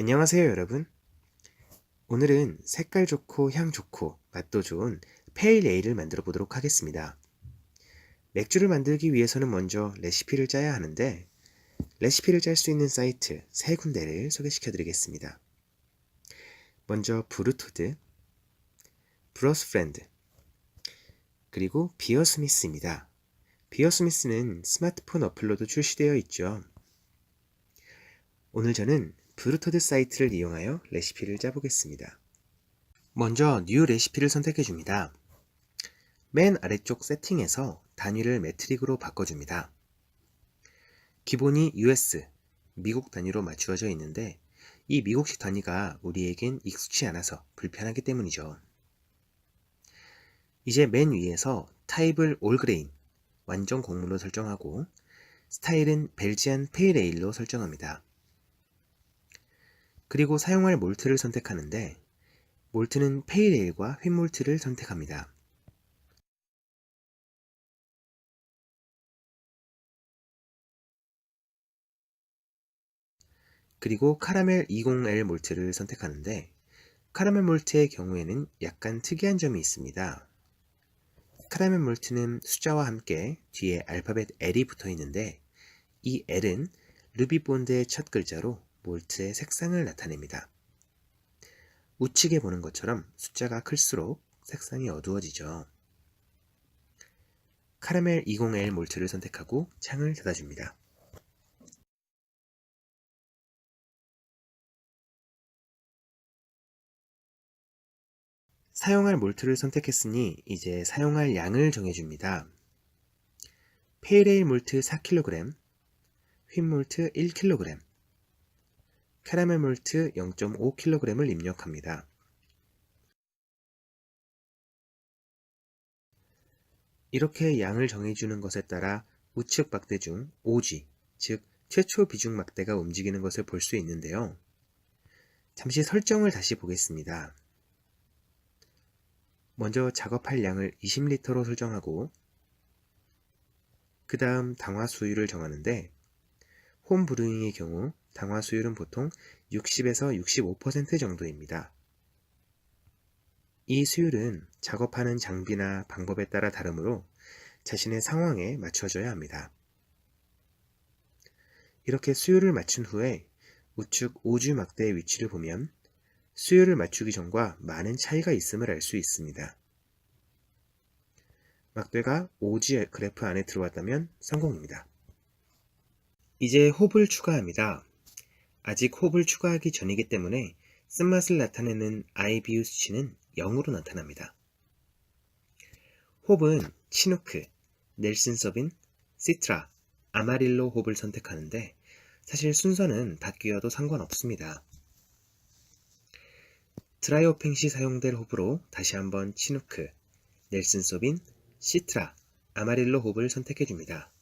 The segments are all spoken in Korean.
안녕하세요, 여러분. 오늘은 색깔 좋고 향 좋고 맛도 좋은 페일 에일을 만들어 보도록 하겠습니다. 맥주를 만들기 위해서는 먼저 레시피를 짜야 하는데 레시피를 짤 수 있는 사이트 세 군데를 소개시켜 드리겠습니다. 먼저 브루토드, 브러스 프렌드, 그리고 비어 스미스입니다. 비어 스미스는 스마트폰 어플로도 출시되어 있죠. 오늘 저는 브루토드 사이트를 이용하여 레시피를 짜보겠습니다. 먼저 뉴 레시피를 선택해 줍니다. 맨 아래쪽 세팅에서 단위를 메트릭으로 바꿔줍니다. 기본이 US, 미국 단위로 맞추어져 있는데 이 미국식 단위가 우리에겐 익숙치 않아서 불편하기 때문이죠. 이제 맨 위에서 타입을 올그레인, 완전 곡물로 설정하고 스타일은 벨지안 페이레일로 설정합니다. 그리고 사용할 몰트를 선택하는데 몰트는 페이레일과 휘몰트를 선택합니다. 그리고 카라멜 20L 몰트를 선택하는데 카라멜 몰트의 경우에는 약간 특이한 점이 있습니다. 카라멜 몰트는 숫자와 함께 뒤에 알파벳 L이 붙어 있는데 이 L은 루비 본드의 첫 글자로 몰트의 색상을 나타냅니다. 우측에 보는 것처럼 숫자가 클수록 색상이 어두워지죠. 카라멜 20L 몰트를 선택하고 창을 닫아줍니다. 사용할 몰트를 선택했으니 이제 사용할 양을 정해줍니다. 페이레일 몰트 4kg, 휘몰트 1kg, 캐러멜 몰트 0.5kg을 입력합니다. 이렇게 양을 정해주는 것에 따라 우측 막대 중 오지, 즉 최초 비중 막대가 움직이는 것을 볼 수 있는데요. 잠시 설정을 다시 보겠습니다. 먼저 작업할 양을 20리터로 설정하고 그 다음 당화 수율을 정하는데 홈 브루잉의 경우 당화 수율은 보통 60에서 65% 정도입니다. 이 수율은 작업하는 장비나 방법에 따라 다르므로 자신의 상황에 맞춰져야 합니다. 이렇게 수율을 맞춘 후에 우측 오주 막대의 위치를 보면 수율을 맞추기 전과 많은 차이가 있음을 알 수 있습니다. 막대가 오지 그래프 안에 들어왔다면 성공입니다. 이제 홉을 추가합니다. 아직 홉을 추가하기 전이기 때문에 쓴맛을 나타내는 수치는 0으로 나타납니다. 홉은 치누크, 넬슨 서빈, 시트라, 아마릴로 홉을 선택하는데 사실 순서는 바뀌어도 상관없습니다. 드라이오핑 시 사용될 홉으로 다시 한번 치누크, 넬슨 서빈, 시트라, 아마릴로 홉을 선택해 줍니다.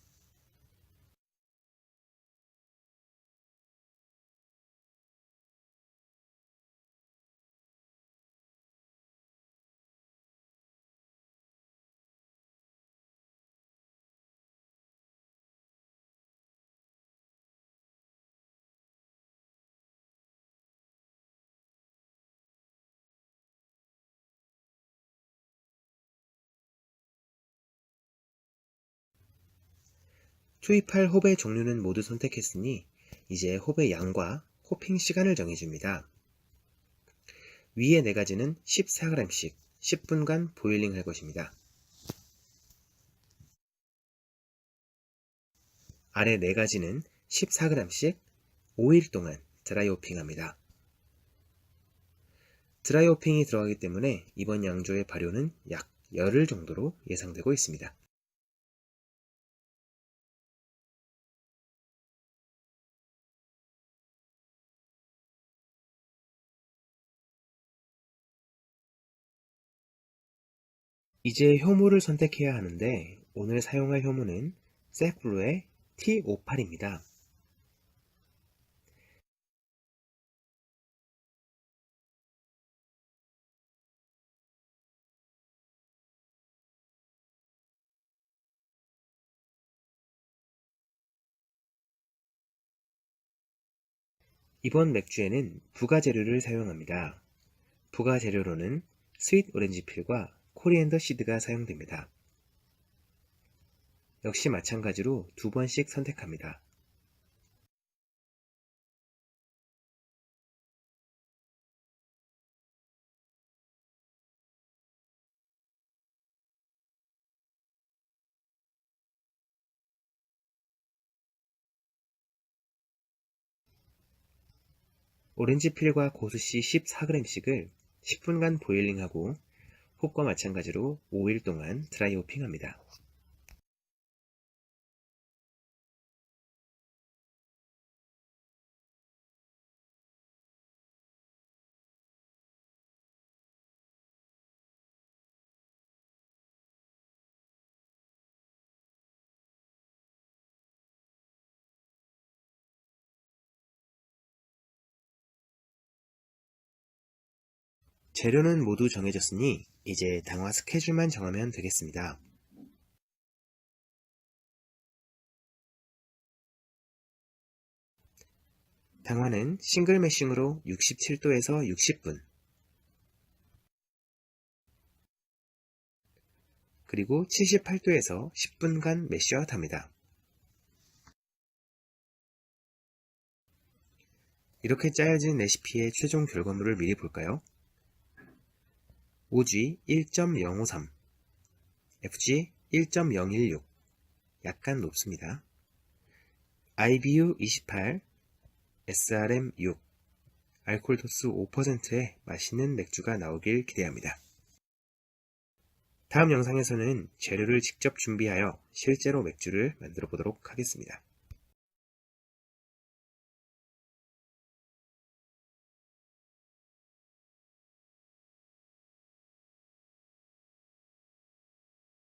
투입할 홉의 종류는 모두 선택했으니 이제 홉의 양과 호핑 시간을 정해줍니다. 위에 네 가지는 14g씩 10분간 보일링 할 것입니다. 아래 네 가지는 14g씩 5일 동안 드라이오핑 합니다. 드라이오핑이 들어가기 때문에 이번 양조의 발효는 약 열흘 정도로 예상되고 있습니다. 이제 효모를 선택해야 하는데 오늘 사용할 효모는 세플루의 T58입니다. 이번 맥주에는 부가 재료를 사용합니다. 부가 재료로는 스윗 오렌지 필과 코리앤더 시드가 사용됩니다. 역시 마찬가지로 두 번씩 선택합니다. 오렌지 필과 고수씨 14g씩을 10분간 보일링하고 홉과 마찬가지로 5일 동안 드라이 호핑합니다. 재료는 모두 정해졌으니 이제 당화 스케줄만 정하면 되겠습니다. 당화는 싱글 매싱으로 67도에서 60분 그리고 78도에서 10분간 매쉬아웃 합니다. 이렇게 짜여진 레시피의 최종 결과물을 미리 볼까요? OG 1.053, FG 1.016, 약간 높습니다. IBU 28, SRM 6, 알코올 도수 5%의 맛있는 맥주가 나오길 기대합니다. 다음 영상에서는 재료를 직접 준비하여 실제로 맥주를 만들어 보도록 하겠습니다.